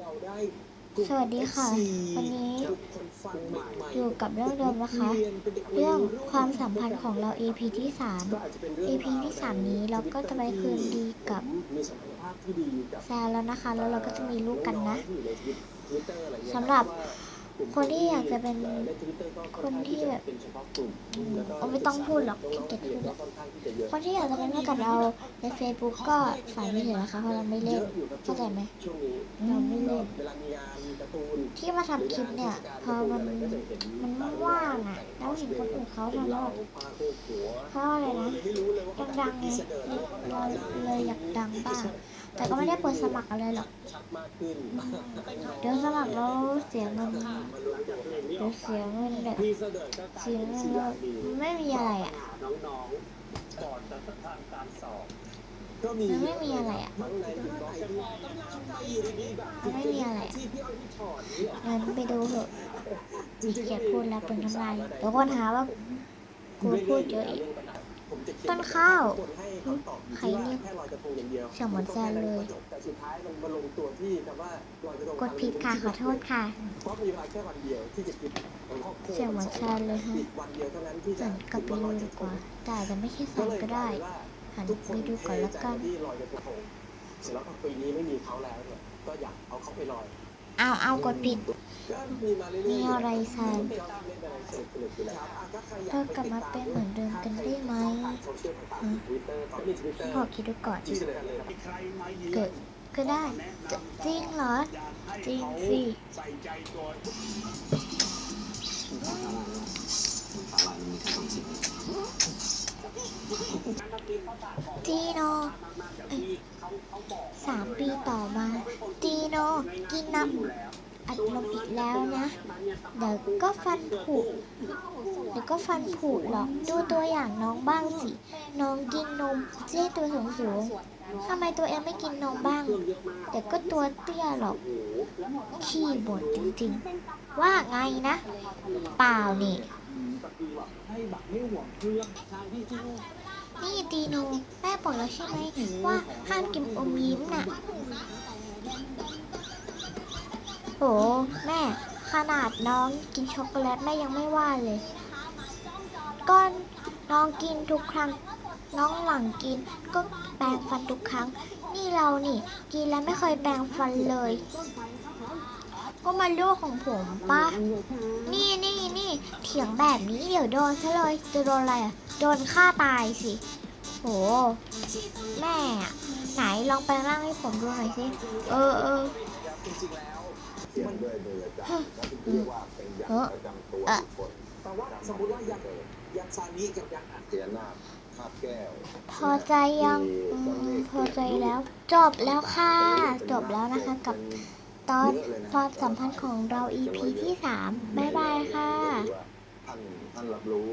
เราได้สวัสดีค่ะ วันนี้อยู่กับเรื่องเดิมนะคะ เรื่องความสัมพันธ์ของเรา EP ที่ 3 EP ที่ 3 นี้เราก็จะไปคืนดีกับมีสัมพันธภาพที่ดีกับแซนแล้วนะคะ แล้วเราก็จะมีลูกกันนะที่อยู่ใน Twitter อะไรเงี้ยสำหรับกลุ่ม คนที่อยากจะเป็นคนที่แบบเป็นเฉพาะกลุ่มแล้วก็เอาไม่ต้องพูดหรอกขี้เกียจพูดค่อนข้างที่อะคนที่อยากจะเป็นเพื่อนกับเราใน Facebook ก็ฝ่ายไม่ถือนะคะเพราะเราไม่เล่นเข้าใจไหมเราไม่เล่น ที่มาทำคลิปเนี่ยพอมันมันไม่ว่างอะแล้วเห็นคนอื่นเขาทำแล้วแบบเขาอะไรนะดังๆไงเราเลยอยากดังบ้าง แต่ก็ไม่ได้เปิดสมัครอะไรหรอกชัดมากขึ้นเดี๋ยวสมัครแล้วเสียเงินเดี๋ยวเสียเงินแบบพี่เสด็จก็เสียเงินแล้วมันไม่มีอะไรอะ มีมันไม่มีอะไรอะทั้งในกลุ่มน้องกันอยู่ดีๆแบบมันไม่มีอะไรที่พี่อ้อยพี่ชอตนี่หรองั้นไปดูเถอะขี้เกียจพูดแล้วเป็นทำลายเดี๋ยวคนหาว่ากูพูดเยอะอีกผมจะเขียต้นข้าวคนให้คำตอบอยู่ใครที่ว่าเรียกแค่ลอยกระทงอย่างเดียวเสียงเหมือนแซนเลยแต่สุดท้ายมันมาลงตัวที่คำว่าลอยกระทงกดผิดค่ะขอโทษค่ะเพราะมีเวลาแค่วันเดียวที่จะคิดของครอบครัวเสียงเหมือนแซนเลยฮะอีกวันเดียวเท่านั้นที่จะหันกลับไปดูดีกว่าแต่อาจจะไม่ใช่แซนก็ได้ หันทุกคไปนดูก่อนละกันที่ลอยกระทงเสร็จแล้วพอปีนี้ไม่มีเขาแล้วเนี่ยก็อยากเอาเขาไปลอยเอาเอากดผิดก็มีมาเรื่อยๆมีอะไรแซนติดตามเล่นอะไรสนุกสนุกอยู่แล้วครับอะถ้าใครอยเรากลับมาเป็นเหมือนเดิมกันได้ไหมผ่านโซเชียลต่างๆทวิตเตอร์ตอนนี้ทวิตเตอร์ขอคิดดูก่อนชื่อเลยเลยครับเกิดก็ได้จะจริงเหรอ จริงสิใส่ใจตัวจีโนเอ้ยส ตีโนสามปีต่อมาจีโนกินน้ำอัดลมอีกแล้วนะ เดี๋ยวก็ฟันผุเดี๋ยวก็ฟันผุหรอก ดูตัวอย่างน้องบ้างสิ น้องกินนมเจ๊ตัวสูงสูงทำไมตัวเองไม่กินนมบ้างเดี๋ยวก็ตัวเตี้ยหรอก ขี้บ่นจริงๆ ว่าไงนะ เปล่านี่ ให้แบบไม่ห่วงเครื่องทางที่จริงนี่ตีโนแม่บอกแล้วใช่ไหมว่าห้ามกินอมยิ้มน่ะโหแม่ ขนาดน้องกินช็อกโกแลตแม่ยังไม่ว่าเลยก็น้องกินทุกครั้ง น้องหลังกินก็แปรงฟันทุกครั้ง นี่เรานี่ กินแล้วไม่เคยแปรงฟันเลย ก็มาลูกของผมปะนี่นี่นี่เถียงแบบนี้เดี๋ยวโดนซะเลยจะโดนอะไรอะโดนฆ่าตายสิโหแม่อะไหนลองไปร่างให้ผมดูหน่อยสิเออเออจริงๆแล้วเขียนด้วยมืออาจารย์และที่เรียกว่าเป็นยันต์ประจำตัวบุคคลแต่ว่าสมมติว่ายักษ์ยักษ์ซานิกับยักษ์อัดเสียหน้าคาบแก้วพอใจยังอืมพอใจแล้ว จบแล้วค่ะ จบแล้วนะคะกับ ตอนความสัมพันธ์ของเรา EP ที่ 3 บ๊ายบายค่ะ ท่านท่านรับรู้